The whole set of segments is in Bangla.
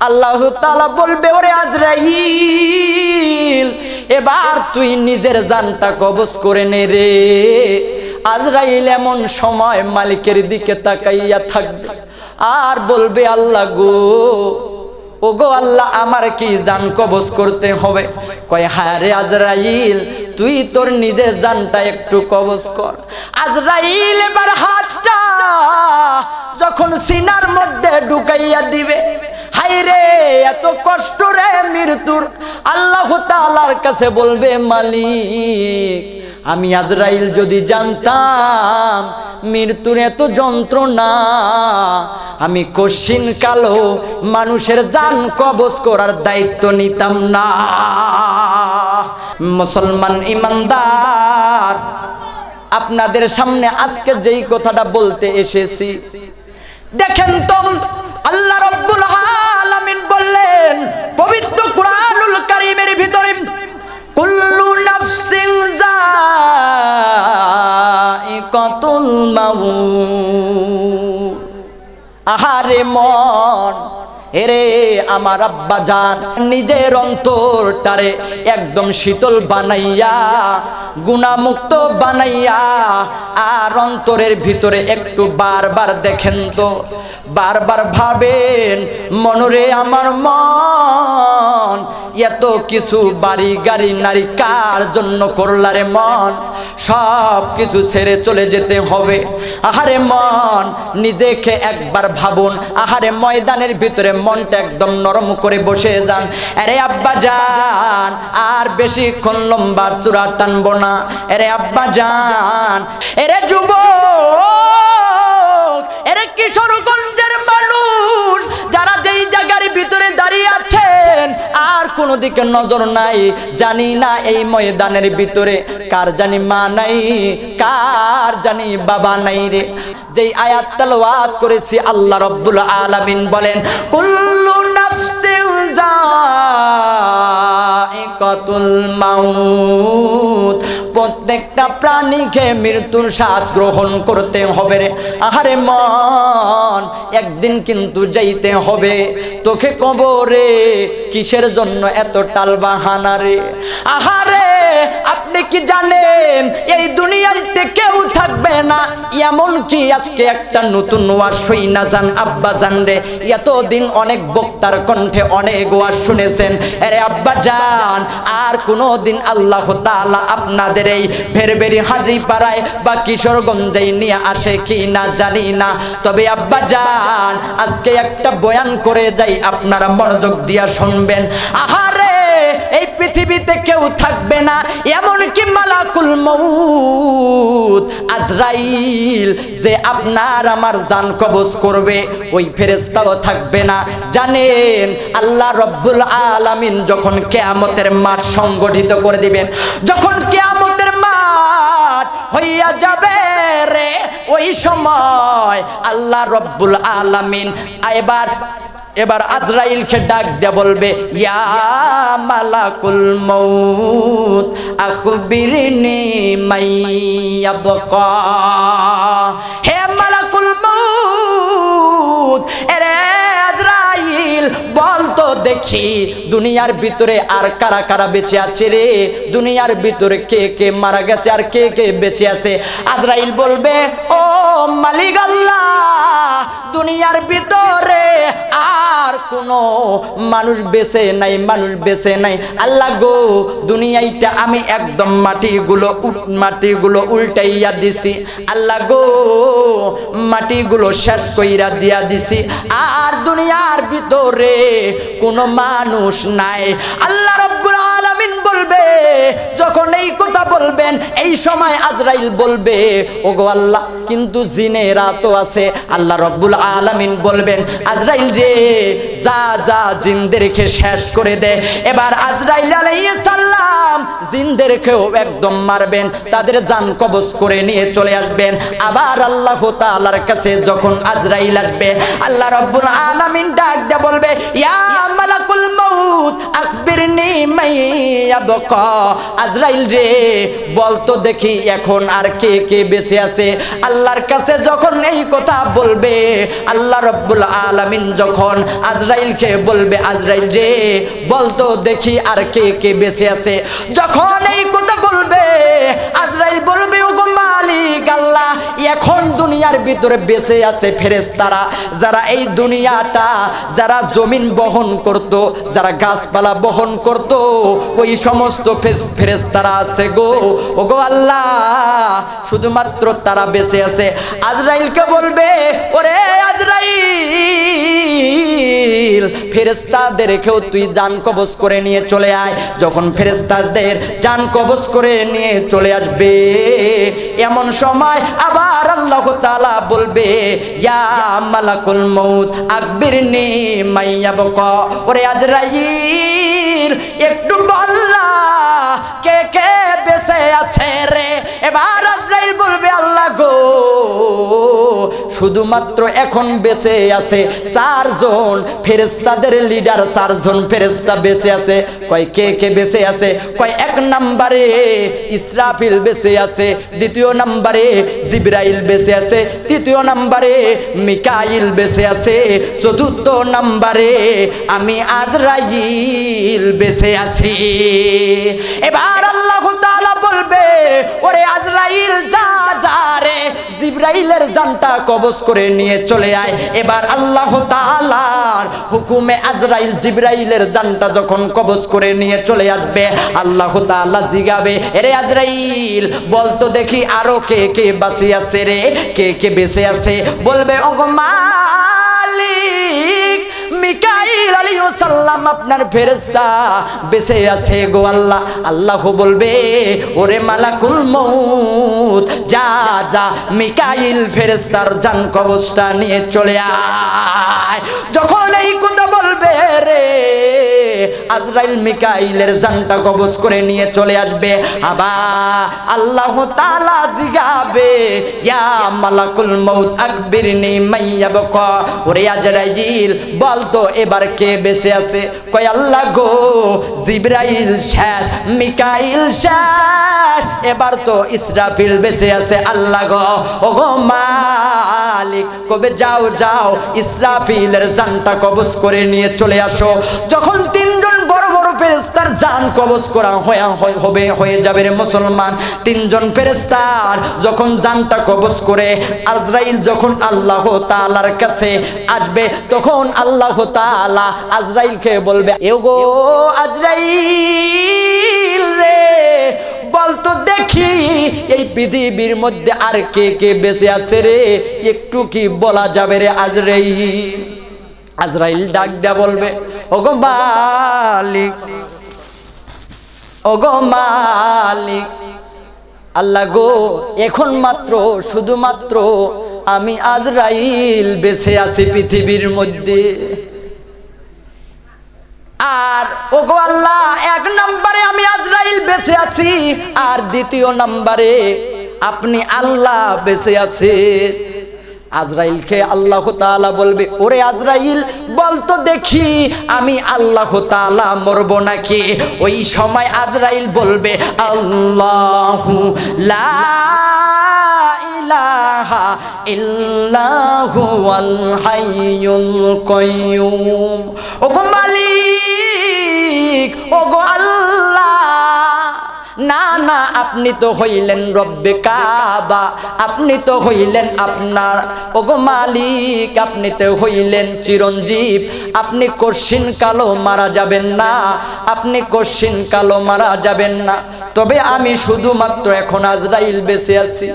আল্লাহ তাআলা বলবে, ওরে আজরাইল, এবার তুই নিজের জানটা কবজ করে নে রে। আজরাইল এমন সময় মালিকের দিকে তাকাইয়া থাকবে আর বলবে, আল্লাহ গো ও গো আল্লাহ, আমার কি জান কবজ করতে হবে? কয় হ্যাঁ রে আজরাইল, তুই তোর নিজের জানটা একটু কবজ কর। আজরাইল এবার হাতটা যখন সিনার মধ্যে ঢুকাইয়া দিবে হাই এত কষ্ট রে মৃত্যুর। আল্লাহ তাআলার কাছে বলবে, মালিক, আমি আজরাইল যদি জানতাম মৃত্যুর এত যন্ত্রণা, আমি কশিন কালো মানুষের জান কবজ করার দায়িত্ব নিতাম না। মুসলমান ইমানদার, আপনাদের সামনে আজকে যেই কথাটা বলতে এসেছি, দেখেন তো, আল্লাহ রব্বুল আলামিন বললেন, পবিত্র কুরআনুল কারীমের ভিতরে, কুল্লু নাফসিন যায়িকাতুল মাউত। আহারে মন, এরে আমার আব্বা জান, নিজের অন্তরটারে একদম শীতল বানাইয়া, গুণামুক্ত বানাইয়া, আর অন্তরের ভিতরে একটু বারবার দেখেন তো বারবার ভাবেন, মনরে আমার মন, এত কিছু বাড়ি গাড়ি নারী কার জন্য করলারে মন? সব কিছু ছেড়ে চলে যেতে হবে। আহারে মন, নিজেকে একবার ভাবুন। আহারে ময়দানের ভিতরে মনটা একদম নরম করে বসে যান। আরে আব্বা যান আর বেশিক্ষণ লম্বার চূড়া টানবো না। এরে আব্বা যান এরে যুব কোনো দিকে নজর নাই। জানি না এই ময়দানের ভিতরে কার জানি মা নাই, কার জানি বাবা নাই রে। যেই আয়াত তালওয়াত করেছি, আল্লাহ রব্বুল আলামিন বলেন, কুল্লু নাফসিন যায়িকাতুল মাউত। প্রত্যেকটা প্রাণীকে মৃত্যুর স্বাদ গ্রহণ করতে হবে রে। আহারে মন, একদিন কিন্তু যাইতে হবে। তোকে কবরে কিসের জন্য এত টাল বাহানা রে? আহারে, আপনি কি জানেন, এই দুনিয়াতে কেউ থাকবে না। এমন কি আজকে একটা নতুন ওয়াজ শুই না জান, আব্বা জান রে, এতদিন অনেক বক্তার কণ্ঠে অনেক ওয়াজ শুনেছেন। আরে আব্বা জান, আর কোনো দিন আল্লাহ তাআলা আপনাদের এই ভেরবেরি হাজি পাড়ায় বা কিশোরগঞ্জে নিয়ে আসে কি না জানি না। তবে আব্বা জান, আজকে একটা বয়ান করে যাই, আপনারা মনোযোগ দিয়া শুনবেন। আহারে, এই পৃথিবীতে কেউ থাকবে না আজরাইল যে আপনার আমার জান কবজ করবে, ওই ফেরেশতাও থাকবে না। জানেন, আল্লাহ রব্বুল আলামিন যখন কেয়ামতের মাঠ সংগঠিত করে দিবেন, যখন কেয়ামতের মাঠ হইয়া যাবে রে, ওই সময় আল্লাহ রব্বুল আলামিন, এবার এবার আজরাইলকে ডাক দিয়ে বলবে, ইয়া মালাকুল মউত, আখবিরনি মাইয়াবকা হে মালাকুল মউত, এরে আজরাইল, বল তো দেখি, দুনিয়ার ভিতরে আর কারা কারা বেঁচে আছে রে? দুনিয়ার ভিতরে কে কে মারা গেছে আর কে কে বেঁচে আছে? আজরাইল বলবে, ও মালিক আল্লাহ, দুনিয়ার ভিতরে আর কোনো মানুষ বেছে নাই, মানুষ বেছে নাই। আল্লাহ গো, দুনিয়াইটা আমি একদম মাটিগুলো মাটিগুলো উল্টাইয়া দিছি। আল্লাহ গো, মাটিগুলো শেষ কইরা দিয়া দিছি। আর দুনিয়ার ভিতরে কোনো মানুষ নাই। আল্লাহ রব্বুল আলামিন বলবে যখন এই কথা বলবেন, এই সময় আজরাইল বলবে, ওগো আল্লাহ, কিন্তু জিনেরা তো আছে। আল্লাহ রব্বুল আলামিন বলবেন, আজরাইল রে, যা যা জিনদেরকে শেষ করে দে। এবার আজরাইল আলাইহিস সালাম জিনদেরকেও একদম মারবেন, তাদের জান কবজ করে নিয়ে চলে আসবেন। আবার আল্লাহ তাআলার কাছে যখন আজরাইল আসবে, আল্লাহ রব্বুল আলামিন ডাক দিয়ে বলবে, ইয়া মালাকুল মউত আকবিরনি মাইয়াবকা আজরাইল রে বলতো দেখি এখন আর কে কে বেঁচে আছে। আল্লাহর কাছে যখন এই কথা বলবে, আল্লাহ রব্বুল আলামিন যখন আজরাইলকে বলবে, আজরাইল রে বলতো দেখি আর কে কে বেঁচে আছে। যখন এই কথা বলবে, আজরাইল বলবে এখন দুনিয়ার ভিতরে বেঁচে আছে ফেরেশতারা। যারা এই দুনিয়াটা, যারা জমিন বহন করত, যারা গাছপালা বহন করত, ওই সমস্ত ফেরেশতারা আছে গো। ওগো আল্লাহ, শুধুমাত্র তারা বেঁচে আছে। আজরাইলকে বলবে, ওরে আজরাইল ফেরেস্তাদেরকেও তুই জান কবজ করে নিয়ে চলে আয়। যখন ফেরেস্তাদের জান কবজ করে নিয়ে চলে আসবে, এমন সময় আবার আল্লাহ তালা বলবে, ইয়া মালাকুল মৌত আকবির নি মাইয়া বক ওরে আজরাইল, একটু বল্লা, কে কে? শুধুমাত্র এখন বেঁচে আছে। চারজন ফেরেস্তাদের লিডার চারজন ফেরেস্তা বেঁচে আছে। কয় কে কে বেঁচে আছে? কয় এক নাম্বারে ইসরাফিল বেঁচে আছে, দ্বিতীয় নাম্বারে জিব্রাইল বেঁচে আছে, তৃতীয় নাম্বারে মিকাইল বেঁচে আছে, চতুর্থ নাম্বারে আমি আজরাইল বেঁচে আছি। এবার আল্লাহ বলবে, ওরে আজরাইল, যা যা রে। জিব্রাইলের জানটা কবজ করে নিয়ে চলে আয়। এবার আল্লাহ তালার হুকুমে আজরাইল জিব্রাইলের জানটা যখন কবজ করে নিয়ে চলে আসবে, আল্লাহ তাল্লা জিগাবে, এরে আজরাইল বলতো দেখি আরও কে কে বাঁচে আছে রে, কে কে বেঁচে আছে। বলবে মালিক মিকাইল আলাইহিস সালাম আপনার ফেরেশতা বেঁচে আছে গো আল্লাহ। আল্লাহ বলবে, ওরে মালাকুল মউত, যা যা, মিকাইল ফেরেশতার জান কবজটা নিয়ে চলে আয়। যখন এই কথা বলবে রে আজরাইল মিকাইলের জানটা কবজ করে নিয়ে চলে আসবে। আবার আল্লাহ তাআলা জিগাবে, ইয়া মালাকুল মউত, আকবিরনি মাইয়াবক। ওরে আজরাইল, বল তো এবার কে বেঁচে আছে? কয়, আল্লাহ গো, জিব্রাইল শেষ, মিকাইল শেষ। এবার তো ইসরাফিল বেঁচে আছে, আল্লাহ গো। ও গো মালিক, কবে যাও যাও, ইসরাফিলের জানটা কবজ করে নিয়ে চলে আসো। যখন ফেরেস্তার জান কবজ করা হবে, হয়ে যাবে রে মুসলমান। তিনজন ফেরেস্তার যখন জানটা কবজ করে, আজরাইল যখন আল্লাহ তাআলার কাছে আসবে, তখন আল্লাহ তাআলা আজরাইলকে বলবে, এগো আজরাইল রে বলতো দেখি, এই পৃথিবীর মধ্যে আর কে কে বেঁচে আছে রে? একটু কি বলা যাবে রে আজরাইল? আজরাইল ডাক দেয়া বলবে, ওগো মালিক ওগো মালিক, আল্লাহ গো, এখন মাত্র, শুধুমাত্র আমি আজরাইল বেঁচে আছি পৃথিবীর মধ্যে। আর ওগো আল্লাহ, এক নম্বরে আমি আজরাইল বেঁচে আছি, আর দ্বিতীয় নম্বরে আপনি আল্লাহ বেঁচে আছে আজরাইলকে আল্লাহ তাআলা বলবে, ওরে আজরাইল, বলতো দেখি আমি আল্লাহ তাআলা মরব নাকি? ওই সময় আজরাইল বলবে, আল্লাহু ইল্লাহু আল হাইয়ুল কাইয়ুম। ওগো মালিক আপনি তো হইলেন রব্বে কাবা, আপনি তো হইলেন আপনার, ওগো মালিক, আপনি তো হইলেন চিরঞ্জীব। আপনি কশিন কালো মারা যাবেন না, আপনি কশিন কালো মারা যাবেন না। তবে আমি শুধুমাত্র এখন আজরাইল বেঁচে আছি।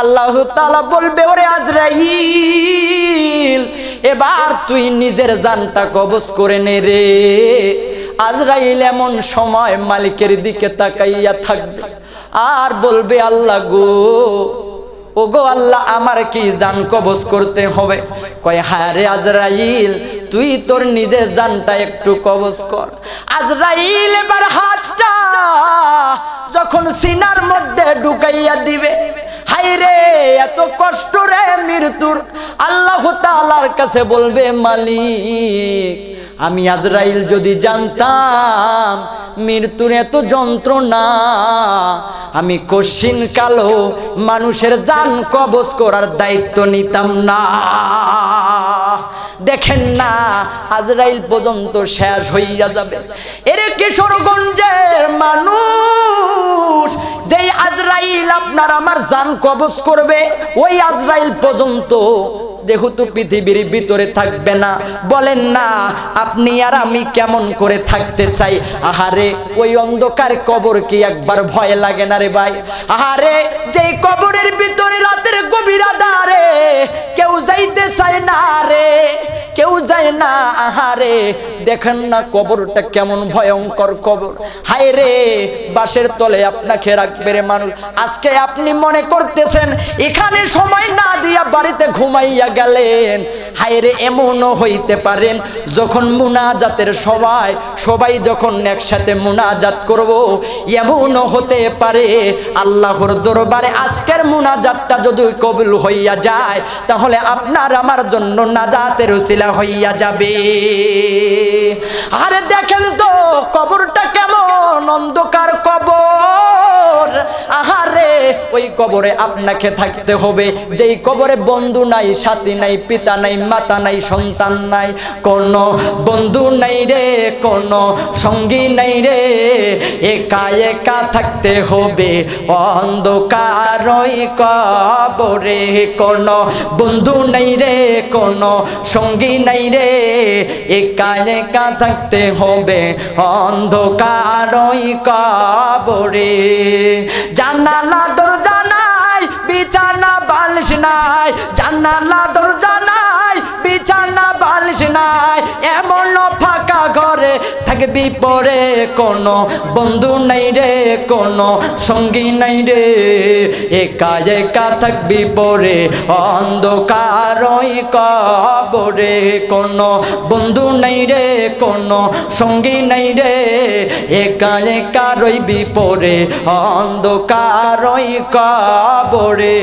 আল্লাহ তালা বলবে, ওরে আজরাইল, এবার তুই নিজের জানটা কবজ করে নে রে। আজরাইল এমন সময় মালিকের দিকে তাকাইয়া থাকবে। আর বলবে আল্লাহ গো ও গো আল্লাহ আমার কি জান কবজ করতে হবে? কয় হ্যাঁ রে আজরাইল, তুই তোর নিজের জানটা একটু কবজ কর। আজরাইল এবার হাতটা যখন সিনার মধ্যে ঢুকাইয়া দিবে হাই রে, এত কষ্ট রে মৃত্যুর। আল্লাহ তাআলার কাছে বলবে, মালিক আমি আজরাইল যদি জানতাম, মৃত্যুর এত যন্ত্রণা, আমি কশিন কালো মানুষের জান কবজ করার দায়িত্ব নিতাম না। দেখেন না, আজরাইল পর্যন্ত শেষ হইয়া যাবে। এর কিশোরগঞ্জের মানুষ, যেই আজরাইল আপনার আমার জান কবজ করবে, ওই আজরাইল পর্যন্ত যেহেতু পৃথিবীর ভিতরে থাকবে না, বলেন না, আপনি আর আমি কেমন করে থাকতে চাই? আহারে, ওই অন্ধকার কবর কি একবার ভয় লাগে না রে ভাই? আহারে যে কবরের ভিতরে রাতের গভীর আধারে কেউ যাইতে চায় না রে, কেউ যায় না, আহারে, দেখেন না কবরটা কেমন ভয়ঙ্কর কবর। হায় রে বাসের তলে আপনাকে রাখবে রে মানুষ। আজকে আপনি মনে করতেছেন, এখানে সময় না দিয়া বাড়িতে ঘুমাইয়া গেলেন। হায়রে, এমনও হইতে পারেন, যখন মুনাজাতের সবাই সবাই যখন একসাথে মুনাজাত করব, এমনও হতে পারে, আল্লাহর দরবারে আজকের মুনাজাতটা যদি কবুল হইয়া যায়, তাহলে আপনার আমার জন্য নাজাতের উসিলা হইয়া যাবে। আরে দেখেন তো কবরে আপনাকে থাকতে হবে। যেই কবরে বন্ধু নাই, সাথী নাই, পিতা নাই, মাতা নাই, সন্তান নাই, কোন বন্ধু নাই রে, কোন সঙ্গী নাই রে। একা একা থাকতে হবে অন্ধকার কবরে। কোন বন্ধু নাই রে, কোন সঙ্গী নাই রে। একা একা থাকতে হবে অন্ধকার কবরে। জানালা, দরজা বিছানা বালিশ নাই জানালা দরজা নাই বিছানা বালিশ নাই এমন ঘরে থাকবি পরে, কোনো বন্ধু নাই রে, কোনো সঙ্গী নাই রে। একা একা থাকবি পরে অন্ধকার ওই কবরে, কোনো বন্ধু নাই রে, কোনো সঙ্গী নাই রে। একা একা রইবি পরে অন্ধকার ওই কবরে।